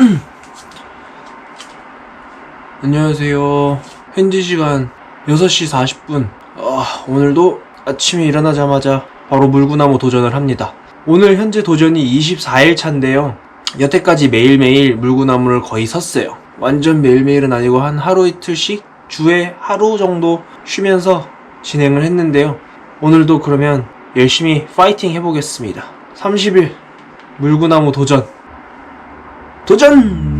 안녕하세요. 현지 시간 6시 40분. 아, 오늘도 아침에 일어나자마자 바로 물구나무 도전을 합니다. 오늘 현재 도전이 24일 차인데요. 여태까지 매일매일 물구나무를 거의 섰어요. 완전 매일매일은 아니고 한 하루 이틀씩 주에 하루 정도 쉬면서 진행을 했는데요. 오늘도 그러면 열심히 파이팅 해보겠습니다. 30일 물구나무 도전. 도전!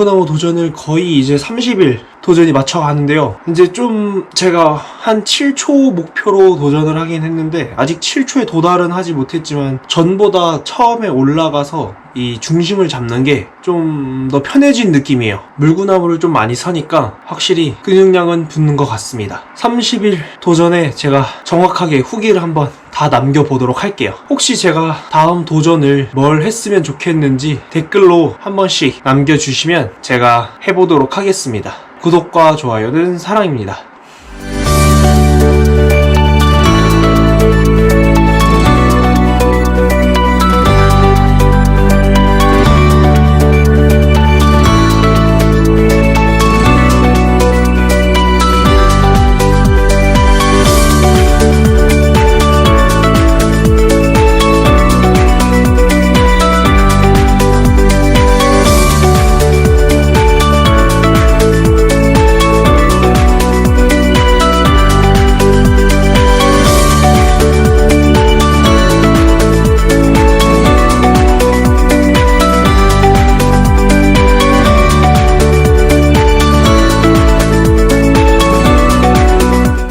물구나무 도전을 거의 이제 30일 도전이 맞춰가는데요. 이제 좀 제가 한 7초 목표로 도전을 하긴 했는데 아직 7초에 도달은 하지 못했지만 전보다 처음에 올라가서 이 중심을 잡는 게 좀 더 편해진 느낌이에요. 물구나무를 좀 많이 서니까 확실히 근육량은 붙는 것 같습니다. 30일 도전에 제가 정확하게 후기를 한번 다 남겨보도록 할게요. 혹시 제가 다음 도전을 뭘 했으면 좋겠는지 댓글로 한 번씩 남겨주시면 제가 해보도록 하겠습니다. 구독과 좋아요는 사랑입니다.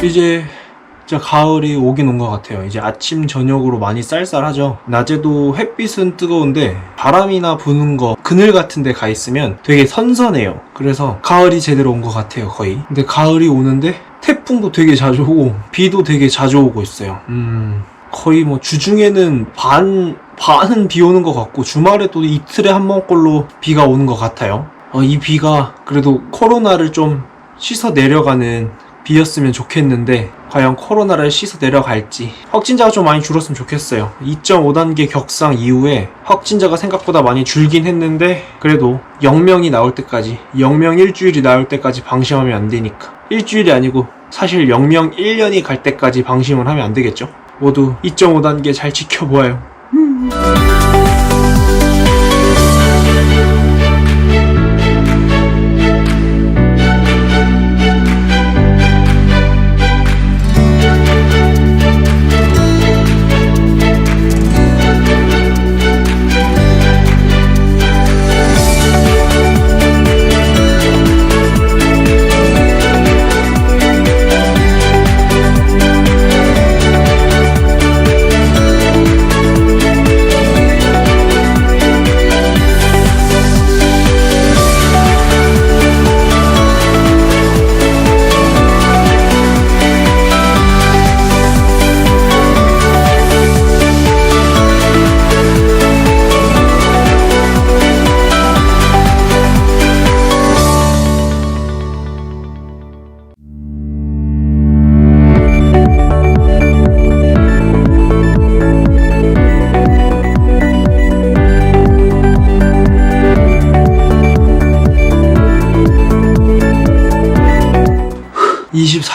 이제 진짜 가을이 오긴 온 것 같아요. 이제 아침 저녁으로 많이 쌀쌀하죠. 낮에도 햇빛은 뜨거운데 바람이나 부는 거 그늘 같은 데 가 있으면 되게 선선해요. 그래서 가을이 제대로 온 것 같아요, 거의. 근데 가을이 오는데 태풍도 되게 자주 오고 비도 되게 자주 오고 있어요. 음. 거의 뭐 주중에는 반 반은 비 오는 것 같고 주말에 또 이틀에 한 번꼴로 비가 오는 것 같아요. 어, 이 비가 그래도 코로나를 좀 씻어 내려가는 비였으면 좋겠는데 과연 코로나를 씻어 내려갈지 확진자가 좀 많이 줄었으면 좋겠어요. 2.5단계 격상 이후에 확진자가 생각보다 많이 줄긴 했는데 그래도 0명이 나올 때까지 0명 일주일이 나올 때까지 방심하면 안 되니까. 일주일이 아니고 사실 0명 1년이 갈 때까지 방심을 하면 안 되겠죠? 모두 2.5단계 잘 지켜보아요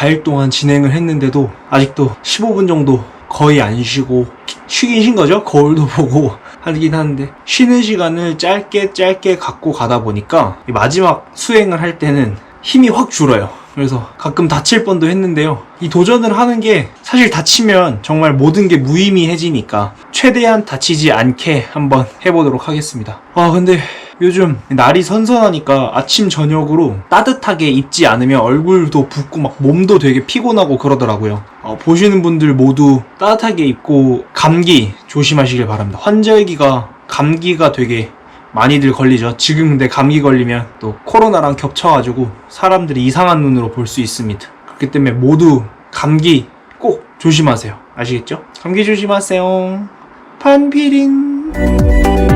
24일 동안 진행을 했는데도 아직도 15분 정도 거의 안 쉬고 쉬긴 쉰 거죠. 거울도 보고 하긴 하는데 쉬는 시간을 짧게 짧게 갖고 가다 보니까 이 마지막 수행을 할 때는 힘이 확 줄어요. 그래서 가끔 다칠 뻔도 했는데요. 이 도전을 하는 게 사실 다치면 정말 모든 게 무의미해지니까 최대한 다치지 않게 한번 해보도록 하겠습니다. 아 근데 요즘 날이 선선하니까 아침 저녁으로 따뜻하게 입지 않으면 얼굴도 붓고 막 몸도 되게 피곤하고 그러더라고요. 어, 보시는 분들 모두 따뜻하게 입고 감기 조심하시길 바랍니다. 환절기가 감기가 되게 많이들 걸리죠. 지금 근데 감기 걸리면 또 코로나랑 겹쳐가지고 사람들이 이상한 눈으로 볼 수 있습니다. 그렇기 때문에 모두 감기 꼭 조심하세요. 아시겠죠? 감기 조심하세요. 판피린.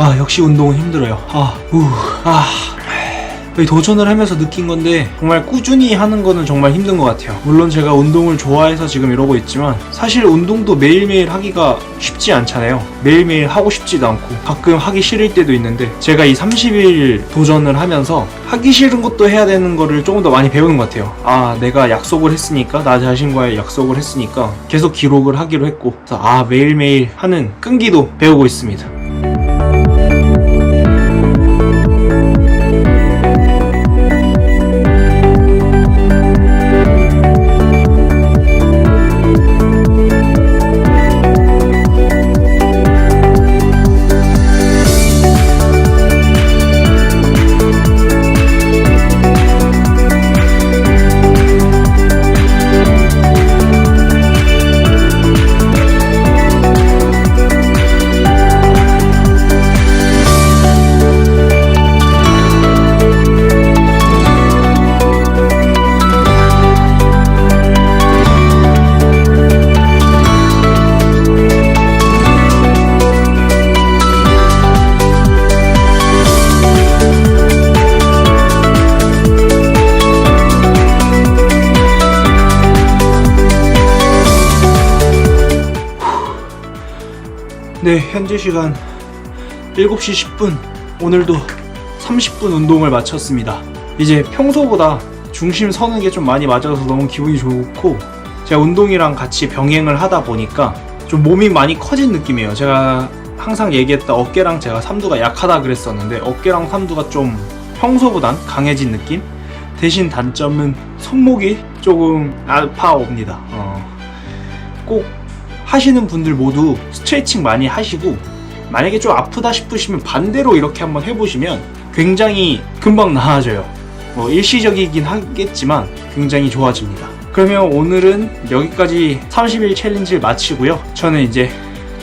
아 역시 운동은 힘들어요. 아, 우, 아. 이 도전을 하면서 느낀 건데 정말 꾸준히 하는 거는 정말 힘든 것 같아요. 물론 제가 운동을 좋아해서 지금 이러고 있지만 사실 운동도 매일매일 하기가 쉽지 않잖아요. 매일매일 하고 싶지도 않고 가끔 하기 싫을 때도 있는데 제가 이 30일 도전을 하면서 하기 싫은 것도 해야 되는 거를 조금 더 많이 배우는 것 같아요. 아 내가 약속을 했으니까 나 자신과의 약속을 했으니까 계속 기록을 하기로 했고 아 매일매일 하는 끈기도 배우고 있습니다. 네, 현재 시간 7시 10분. 오늘도 30분 운동을 마쳤습니다. 이제 평소보다 중심 서는 게 좀 많이 맞아서 너무 기분이 좋고, 제가 운동이랑 같이 병행을 하다 보니까 좀 몸이 많이 커진 느낌이에요. 제가 항상 얘기했다 어깨랑 제가 삼두가 약하다 그랬었는데, 어깨랑 삼두가 좀 평소보단 강해진 느낌? 대신 단점은 손목이 조금 아파옵니다. 어. 꼭 하시는 분들 모두 스트레칭 많이 하시고 만약에 좀 아프다 싶으시면 반대로 이렇게 한번 해보시면 굉장히 금방 나아져요. 뭐 일시적이긴 하겠지만 굉장히 좋아집니다. 그러면 오늘은 여기까지 30일 챌린지를 마치고요. 저는 이제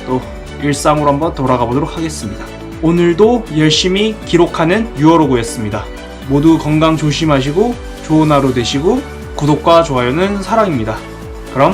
또 일상으로 한번 돌아가 보도록 하겠습니다. 오늘도 열심히 기록하는 유어로그였습니다. 모두 건강 조심하시고 좋은 하루 되시고 구독과 좋아요는 사랑입니다. 그럼